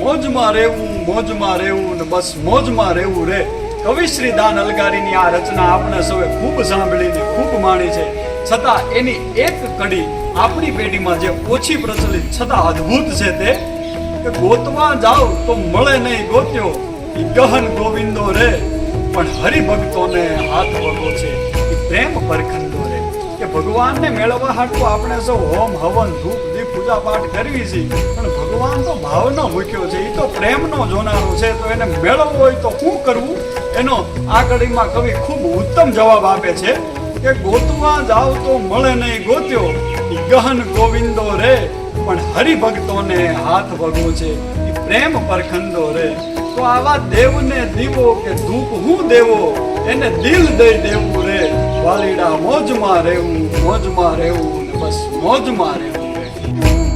મોજમાં રહેવું મોજમાં રહેવું ને બસ મોજમાં રહેવું રે. કવિશ્રી દાન અલગારીની આ રચના આપણે સૌએ ખૂબ સાંભળીને ખૂબ માણી છે. છતાં એની એક કડી આપણી પેઢીમાં જે ઓછી પ્રચલિત, છતાં અદ્ભુત છે તે કે ગોતવા જાવ તો મળે નહીં ગોત્યો ગહન ગોવિંદો રે. પણ હરિભક્તોને હાથ વગો છે, ઈ પ્રેમ પરખંડો ભગવાનને મેળવવા હાટું આપણે સૌ હોમ, હવન, ધૂપ, દીપ પૂજા પાઠ કરવી છે. પણ ભગવાન તો ભાવનો મૂક્યો છે એ તો પ્રેમનો જોનારો છે, તો એને મેળવવો હોય તો શું કરવું? એનો આ કડીમાં કવિ ખૂબ ઉત્તમ જવાબ આપે છે કે ગોતવા જાવ તો મળે નહીં ગોત્યો ગહન ગોવિંદો રે, પણ હરિભક્તોને હાથ વગો છે પ્રેમ પરખંદો રે. તો આવા દેવને દીવો કે ધૂપ હું દેવો, એને દિલ દઈ દેવું રે. વાલીડા મોજમાં રહેવું મોજમાં રહેવું ને બસ મોજમાં રહેવું.